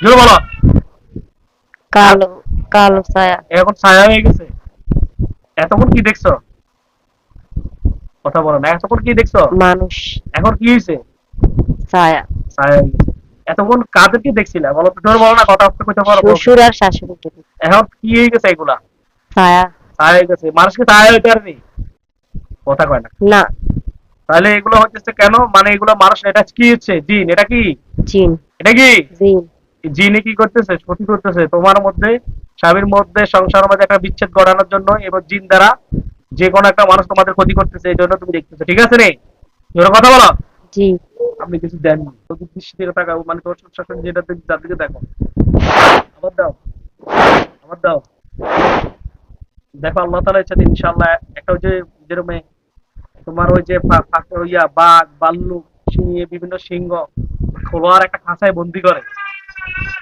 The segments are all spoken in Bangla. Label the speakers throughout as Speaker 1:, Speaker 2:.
Speaker 1: জোরে বলো।
Speaker 2: কালো কালো ছায়া।
Speaker 1: এখন ছায়া হয়ে গেছে। এতক্ষণ কি দেখছ? কথা বলো না এতক্ষণ কি দেখছ?
Speaker 2: মানুষ।
Speaker 1: এখন কি হয়েছে
Speaker 2: ছায়া।
Speaker 1: ছায়া এতক্ষণ কাদেরকে দেখছিলা বলো তো জোরে বলো না কথা কইতে পারো
Speaker 2: শ্বশুর আর শাশুড়িকে
Speaker 1: এখন কি হয়ে গেছে এগুলা?
Speaker 2: ছায়া।
Speaker 1: ছায়া হয়ে গেছে। মানুষকে ছায়া হইতে কথা কয় না।
Speaker 2: না।
Speaker 1: তাহলে এগুলো হচ্ছে কেন? মানে এগুলো মানুষ এটা কি হচ্ছে? জিন এটা কি?
Speaker 2: জিন।
Speaker 1: এটা কি?
Speaker 2: জিন।
Speaker 1: জিনে কি করতেছে ক্ষতি করতেছে তোমার মধ্যে স্বামীর মধ্যে সংসার মধ্যে একটা বিচ্ছেদ ঘটানোর জন্য এবং জিন দ্বারা যে কোনো একটা মানুষ তোমাদের ক্ষতি করতেছে এই জন্য তুমি দেখতেছো। ঠিক আছে রে এবার কথা বলো?
Speaker 2: জি।
Speaker 1: আপনি কিছু দেন তাকাও মানে তোর শাসন যেটা যার দেখো। আবার দাও। আবার দাও। দেখো আল্লাহ তালা ইচ্ছা ইনশাল্লাহ একটা ওই যে যেরকম তোমার ওই যে ইয়া বাঘ বাল্লুক সিংহ বিভিন্ন সিংহ খোলোয়ার একটা খাঁচায় বন্দি করে।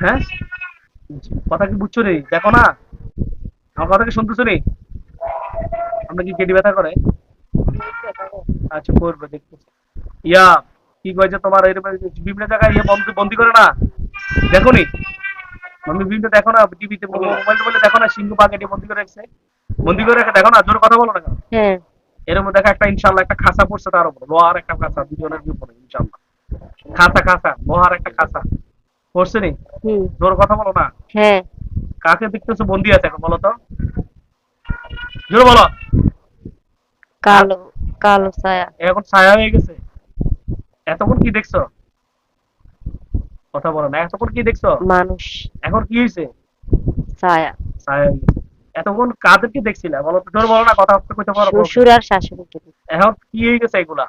Speaker 1: হ্যাঁ? কথা কি বুঝছ রে দেখো না। আমার কথা কি শুনতেছো রে আমরা কি কেটে ব্যথা করে? আচ্ছা করবে দেখতেছি ইয়া কি কয়েছে তোমার? এরকম বিভিন্ন জায়গায় ইয়ে বন্দি বন্দি করে না? দেখো নি? আমি বিভিন্ন দেখো না টিভিতে মোবাইল টোবাইলে দেখো না সিংহ বাঘ এটি বন্দি করে রেখেছে। বন্দি করে রেখে দেখো না জোর কথা বলো না কেন?
Speaker 2: হ্যাঁ।
Speaker 1: এর মধ্যে দেখো একটা ইনশাল্লাহ একটা খাঁচা পড়ছে তার উপরে। লোহার একটা খাঁচা দুজনের উপরে ইনশাল্লাহ খাঁচা খাঁচা লোহার একটা খাঁচা পড়ছে নি? জোর কথা বলো না।
Speaker 2: হ্যাঁ।
Speaker 1: কাকে দেখতেছো বন্দি আছে এখন বলো তো? জোর বলো।
Speaker 2: কালো কালো ছায়া।
Speaker 1: এখন ছায়া হয়ে গেছে। এতক্ষণ কি দেখছ? কথা বলো না এতক্ষণ কি দেখছ?
Speaker 2: মানুষ।
Speaker 1: এখন কি হয়েছে
Speaker 2: ছায়া।
Speaker 1: ছায়া এতক্ষণ কাদেরকে দেখছিলা বলো তো জোর বলো না কথা কইতে পারো
Speaker 2: শ্বশুর আর শাশুড়িকে
Speaker 1: এখন কি হয়ে গেছে এগুলা?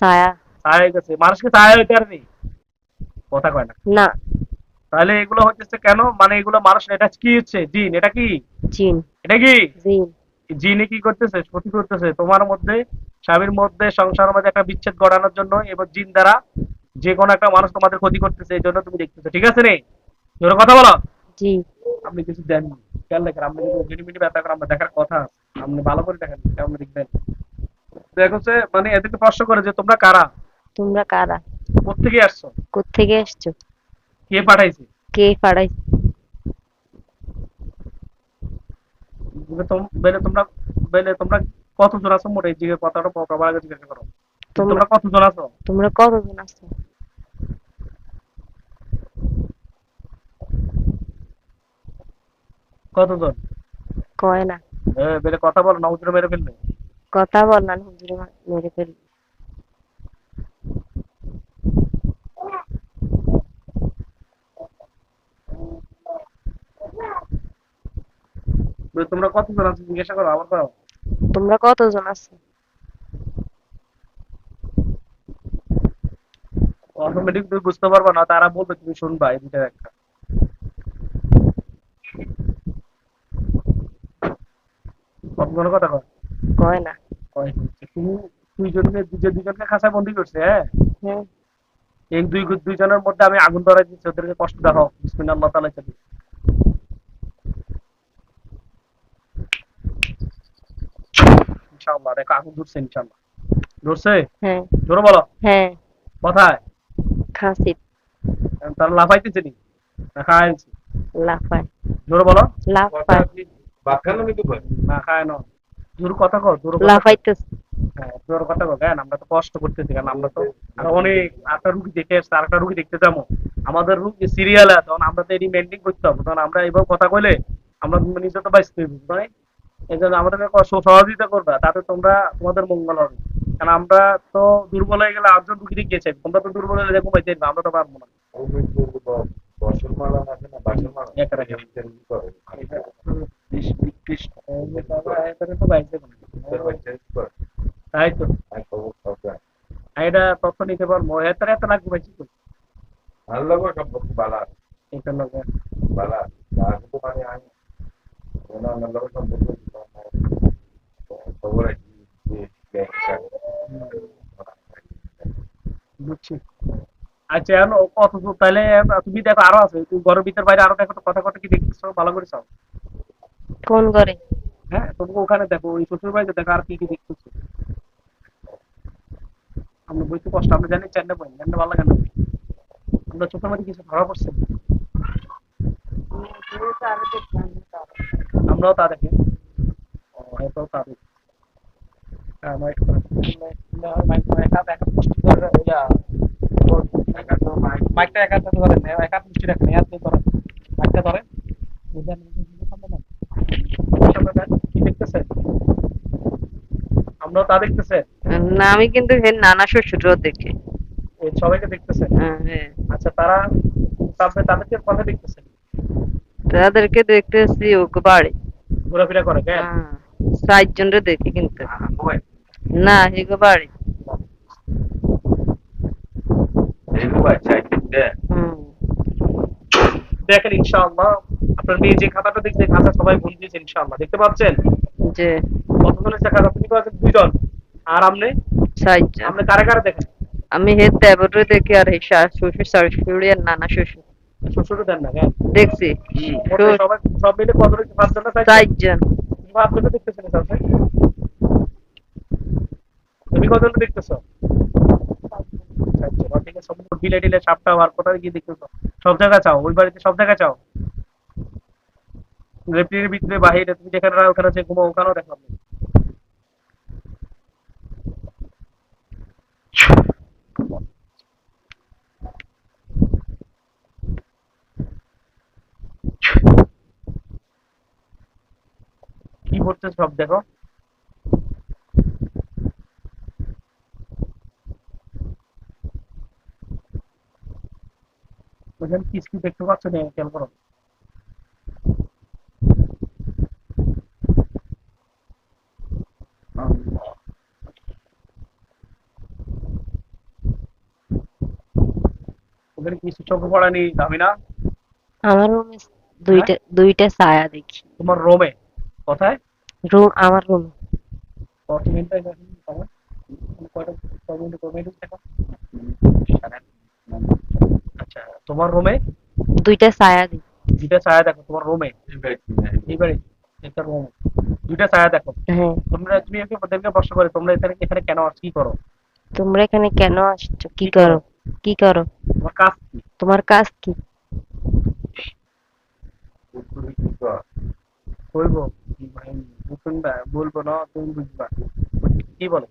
Speaker 2: ছায়া।
Speaker 1: ছায়া হয়ে গেছে। মানুষকে ছায়া হইতে পারেনি? কথা কয় না।
Speaker 2: না।
Speaker 1: তাহলে এগুলো হচ্ছে কেন? মানে এগুলো মানুষ এটা কি হচ্ছে? জিন এটা কি?
Speaker 2: জিন।
Speaker 1: এটা কি?
Speaker 2: জিন।
Speaker 1: জিনে কি করতেছে? ক্ষতি করতেছে। তোমার মধ্যে স্বামীর মধ্যে সংসার মধ্যে একটা বিচ্ছেদ ঘটানোর জন্য এবং জিন দ্বারা যে কোনো একটা মানুষ তোমাদের ক্ষতি করতেছে এই জন্য তুমি দেখতেছো। ঠিক আছে রে জোরে কথা বলো।
Speaker 2: জি।
Speaker 1: আপনি কিছু দেন খেয়াল দেখেন আপনি কিন্তু মিনি ব্যথা করে আমরা দেখার কথা আপনি ভালো করে দেখেন কেমন দেখবেন। দেখো যে মানে এদেরকে প্রশ্ন করে যে তোমরা কারা?
Speaker 2: তোমরা কারা?
Speaker 1: কোথেকে আসছো?
Speaker 2: কোত্থেকে এসছো?
Speaker 1: কে পাঠাইছে?
Speaker 2: কে পাড়াইছে
Speaker 1: বলে তোমরা বলে তোমরা কতজন আছো মোটে জিজ্ঞেস কথাটা প্রবার আগে জিজ্ঞাসা করো।
Speaker 2: তোমরা
Speaker 1: তোমরা কতজন আছো?
Speaker 2: তোমরা কতজন আছো?
Speaker 1: কতজন?
Speaker 2: কয় না।
Speaker 1: বেলে কথা বলো না উজরে মেরে ফেলবে
Speaker 2: কথা বল না হুজুরে মেরে ফেলবি।
Speaker 1: তোমরা কতজন আছো? জিজ্ঞাসা করো আবার করো
Speaker 2: তোমরা কতজন আছো?
Speaker 1: অটোমেটিক তুমি বুঝতে পারবে না তারা বলবে তুমি শুনবা এই দুটার একটা। কতজনের কথা কয়
Speaker 2: কয় না।
Speaker 1: কয় তুমি দুইজনকে যে দুজনকে খাঁচায় বন্দি করছে হ্যাঁ?
Speaker 2: হ্যাঁ।
Speaker 1: এই দুই দুইজনের মধ্যে আমি আগুন ধরাই দিচ্ছি ওদেরকে কষ্ট দেখো বিসমিল্লাহ আল্লাহ তাআলা চাবি ইনশাআল্লাহ দেখো আগুন ধরছে ইনশাআল্লাহ। ধরছে?
Speaker 2: হ্যাঁ।
Speaker 1: জোরে বলো।
Speaker 2: হ্যাঁ।
Speaker 1: কোথায়?
Speaker 2: খাসি
Speaker 1: তারা লাফাইতেছে নি না খাইছে
Speaker 2: লাফায়।
Speaker 1: জোরে বলো।
Speaker 2: লাফায়।
Speaker 1: না খায় না? জোর কথা কও জোর
Speaker 2: লাফাইতেছে।
Speaker 1: হ্যাঁ জোর কথা কেন আমরা তো কষ্ট করতেছি কারণ আমরা তো আর অনেক একটা রুগী দেখে এসছে আর একটা রুগী দেখতে যাব। আমাদের রুগী সিরিয়াল তখন আমরা তো এটি মেনটেন করতে হবে তখন আমরা এইভাবে কথা কইলে আমরা নিজে তো বাইসতে বুঝতে হয় এই জন্য আমাদেরকে সহযোগিতা করবা তাতে তোমরা তোমাদের মঙ্গল হবে। কারণ আমরা তো দুর্বল হয়ে গেলে আটজন রুগী দিকে গেছে তোমরা তো দুর্বল হলে দেখো পাইতে আমরা তো পারব না। তাই তো এটা তথ্য নিতে পারব এত এত লাগবে ভাই কি করব? এটা বুঝছি। আচ্ছা এখন তাহলে তুমি দেখো আরও আছে তুমি ঘরের ভিতর বাইরে আরও দেখো কথা কথা কি দেখতেছো ভালো করে চাও।
Speaker 2: কোন করে
Speaker 1: হ্যাঁ তুমি ওখানে দেখো ওই শ্বশুর বাড়িতে দেখো আর কি কি দেখতেছো। আমরা বইতে কষ্ট আমরা জানি চেন্নাই বই জানলে ভালো কেন আমরা ছোট মাটি কিছু ধরা পড়ছে আমরাও তা দেখি। ও, এটাও তা দেখি। মাইক এক করে, ইয়া, মাইকটা এক এক। বুঝলেন? কি তা দেখতেছে?
Speaker 2: না আমি কিন্তু নানা শ্বশুরও দেখি।
Speaker 1: সবাইকে দেখতেছেন
Speaker 2: হ্যাঁ, হ্যাঁ।
Speaker 1: আচ্ছা তারা তারপরে তাদেরকে কথা
Speaker 2: তাদেরকে দেখতেছি ওকে বাড়ি
Speaker 1: ঘোরাফেরা করে কেন
Speaker 2: হ্যাঁ, দেখি কিন্তু। না হেগো বাড়ি। হুম।
Speaker 1: দেখেন ইনশাআল্লাহ। আপনার মেয়ে যে খাতাটা দেখছে খাতা সবাই ভুল দিয়েছে ইনশাআল্লাহ। দেখতে পাচ্ছেন?
Speaker 2: যে
Speaker 1: কতজন এসে খাতা? তুমি পাচ্ছেন দুইজন আর আপনি?
Speaker 2: চারজন
Speaker 1: আপনি কারে কারে দেখেন?
Speaker 2: আমি হে দেবরে দেখি আর হে শাশ- শ্বশুর শাশুড়ি আর নানা শ্বশুর।
Speaker 1: শ্বশুরও দেন না কেন
Speaker 2: দেখছি।
Speaker 1: সবাই সব মিলে কত রয়েছে পাঁচজন না দেখতেছেন কাছে তুমি কতজন দেখতেছো? কোথায় গিয়ে সব চাও বাড়িতে সব চাও? ভিতরে বাহিরে, তুমি যেখানে ওখানে যে ঘুমাও, ওখানেও কি করতে সব দেখো? ওখানে কি কি দেখতে পাচ্ছ না খেয়াল করো। ওখানে কিছু চোখে পড়ানি আমি না?
Speaker 2: আমার রুমে দুইটা দুইটা ছায়া দেখি।
Speaker 1: তোমার রোমে? কোথায়?
Speaker 2: রুম আমার রুমে।
Speaker 1: কত এখন কয়টা দেখো তোমার রুমে
Speaker 2: দুইটা ছায়া দেখি
Speaker 1: দুইটা ছায়া দেখো তোমার রুমে এই বাড়ি একটা রুম দুইটা ছায়া দেখো।
Speaker 2: হ্যাঁ।
Speaker 1: তোমরা তুমি একে ওদেরকে প্রশ্ন করে তোমরা এখানে এখানে কেন আস কি করো?
Speaker 2: তোমরা এখানে কেন আসছো কি করো? কি করো?
Speaker 1: তোমার কাজ কি?
Speaker 2: তোমার কাজ কি?
Speaker 1: বলব? কি শুনবা বলব না তুমি বুঝবা। কি বলে?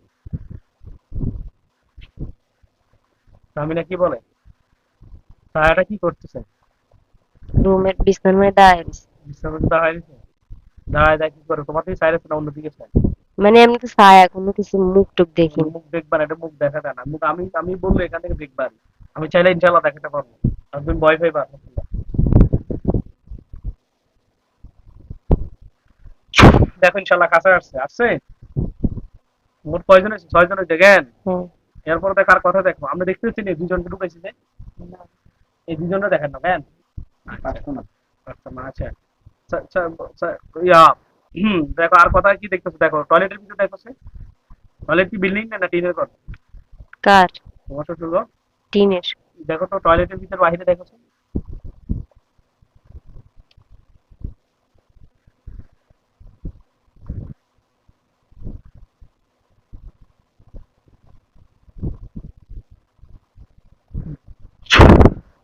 Speaker 1: সামিনা কি বলে? ছায়াটা কি করতেছে?
Speaker 2: রুমের বিছানার মধ্যে দাঁড়ায় রইছে।
Speaker 1: বিশ্রামের দাঁড়ায় রয়েছে? দাঁড়ায় দেয় কি করে? তোমার থেকে সাইরেছে না অন্যদিকে চায়
Speaker 2: মানে এমনি তো ছায়া কোনো কিছু মুখ টুক দেখি
Speaker 1: মুখ দেখবা না এটা মুখ দেখা যায় না। মুখ আমি আমি বলব এখান থেকে দেখবা আমি চাইলে ইনশাল্লাহ দেখাতে পারব। আর তুমি ভয় পাইবা দেখো ইনশাল্লাহ কাছে আসছে। আসছে? মোট কয়জন আছে? ছয়জন হয়েছে জ্ঞান?
Speaker 2: হ্যাঁ।
Speaker 1: এরপর দেখ আর কথা দেখো। আমরা দেখতেছি না দুজনকে ঢুকেছি যে? এই দুজনটা দেখেন না ম্যান? আচ্ছা। ইয়া হুম দেখো আর কথা কি দেখতেছো? দেখো টয়লেটের ভিতরে দেখো টয়লেট কি বিল্ডিং না টিনের ঘর?
Speaker 2: কার?
Speaker 1: তোমার শ্বশুর ঘর?
Speaker 2: টিনের।
Speaker 1: দেখো তো টয়লেটের ভিতর বাহিরে দেখো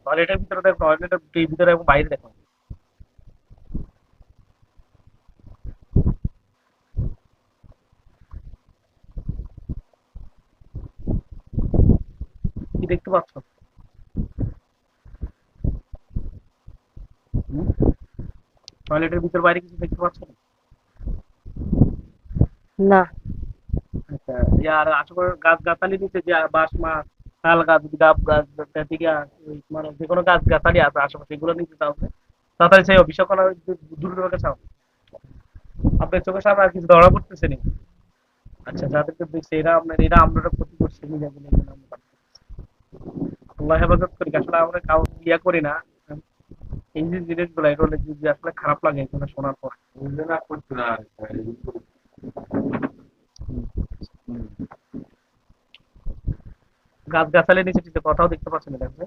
Speaker 1: তো। টয়লেটের ভিতরে দেখো টয়লেটের ভিতরে এবং বাইরে দেখো কি দেখতে পাচ্ছ টয়লেটের ভিতর বাইরে কিছু দেখতে পাচ্ছ না
Speaker 2: না
Speaker 1: আচ্ছা যে আর আশেপাশে গাছ গাছালি নিচে যে বাঁশ মাছ তাল গাছ গাব গাছ মানে যে কোনো গাছ গাছালি আছে আশেপাশে, এগুলো নিচে চাও তাড়াতাড়ি চাই দূর দূরে চাও আপনার চোখের সামনে আর কিছু ধরা পড়তেছে নি আচ্ছা যাদেরকে দেখছি, এরা আপনার, এরা আমরা ক্ষতি করছে নিজে বলে এগুলো আমরা বাদ দিচ্ছি। আল্লাহ হেফাজত করি, আসলে আমরা কাউ ইয়া করি না। এই যে জিনিসগুলো, এগুলো আসলে খারাপ লাগে, এগুলো শোনার পর। গাছ গাছালি নিচে টিচে কথাও দেখতে পাচ্ছেন না দেখবে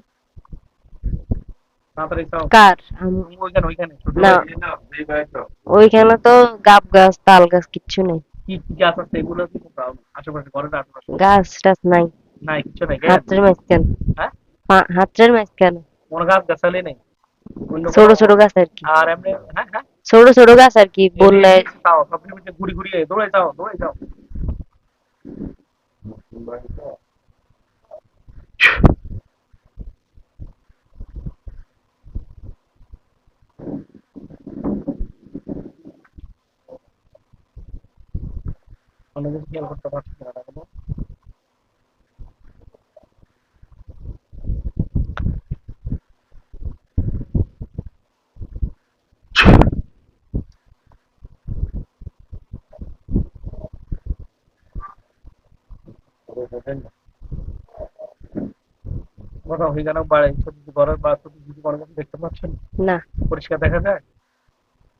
Speaker 1: তাড়াতাড়ি চাও
Speaker 2: কার? আম-
Speaker 1: ওইখানে ওইখানে। ছোট
Speaker 2: না। ওইখানে তো গাব গাছ তাল গাছ কিচ্ছু নেই।
Speaker 1: কি কি গাছ আছে? এগুলো কি কোথাও? আশেপাশে ঘরের আশেপাশে?
Speaker 2: গাছ টাছ নাই।
Speaker 1: নাই কিছু নাই। জ্ঞান
Speaker 2: হাতের মাঝখানে।
Speaker 1: হ্যাঁ?
Speaker 2: পা- হাতের মাঝখানে।
Speaker 1: কোনো গাছ গাছালি নেই? অন্য
Speaker 2: ছোট
Speaker 1: কোনো-
Speaker 2: ছোট গাছ আর কি।
Speaker 1: আর এমনি হ্যাঁ হ্যাঁ।
Speaker 2: ছোট ছোট গাছ আর কি বললে
Speaker 1: তাও সবকিছু মধ্যে ঘুরি ঘুরিয়ে দৌড়ে যাও দৌড়ে যাও। অনেক কিছু খেয়াল করতে পারছি না এখনও। মোটা হয়ে গেল বাড়ি ছোট ঘরের বা ছোট কিছু কোনো কিছু দেখতে পাচ্ছেন
Speaker 2: না
Speaker 1: পরিষ্কার দেখা যায়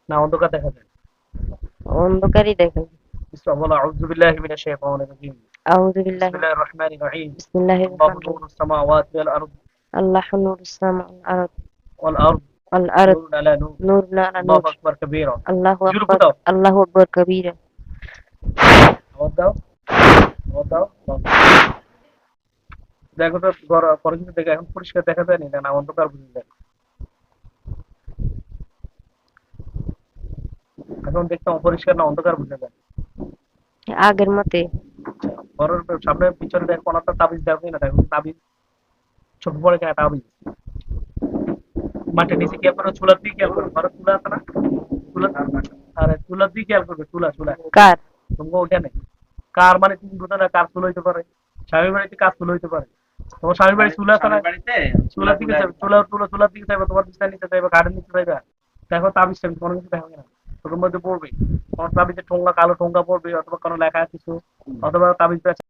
Speaker 1: না অন্ধকার দেখা যায়
Speaker 2: অন্ধকারই দেখা যায়।
Speaker 1: بسم الله أعوذ بالله من الشيطان الرجيم
Speaker 2: আউযু বিল্লাহি
Speaker 1: بسم الله الرحمن الرحيم
Speaker 2: বিসমিল্লাহির
Speaker 1: الله
Speaker 2: রহমানির
Speaker 1: نور السماوات والأرض
Speaker 2: আল্লাহ নূরুস সামাওয়াত আরদ
Speaker 1: والأرض
Speaker 2: আল আরদ
Speaker 1: نور على نور
Speaker 2: নূর নারা
Speaker 1: الله
Speaker 2: নূর
Speaker 1: أكبر كبيرا
Speaker 2: আল্লাহু
Speaker 1: জোরে
Speaker 2: আকবার
Speaker 1: দাও।
Speaker 2: আল্লাহু আকবার কবীরা
Speaker 1: দেখো পরে কিন্তু দেখে এখন পরিষ্কার দেখা যায় না অন্ধকার বুঝে যায় এখন দেখতাম অপরিষ্কার না অন্ধকার বুঝে যায়।
Speaker 2: আগের মতে।
Speaker 1: ঘরের সামনে পিছনে দেখ কোনাটা তাবিজ দেখো না দেখো তাবিজ। ছোট বড় কেন তাবিজ। মাঠে নিচে খেয়াল করো চুলার দিকে খেয়াল করো ঘরের চুলা আছে না? চুলা আরে চুলার দিকে খেয়াল করবে চুলা চুলা।
Speaker 2: কার?
Speaker 1: তোমাকে ওখানে কার মানে তুমি বুঝো না কার চুলা হইতে পারে? স্বামীর বাড়িতে কার চুলা হইতে পারে? তোমার স্বামীর বাড়ি চুলা আছে না চুলার দিকে চুলা চুলা চুলার দিকে চাইবে তোমার বিছানা নিচে চাইবা গার্ডেন নিচে চাইবে। দেখো তাবিজ চাইবে কোনো কিছু দেখো না। তোর মধ্যে পড়বে। তোমার তাবিজে ঠোঙ্গা কালো ঠোঙ্গা পড়বে অথবা কোনো লেখা কিছু অথবা তাবিজ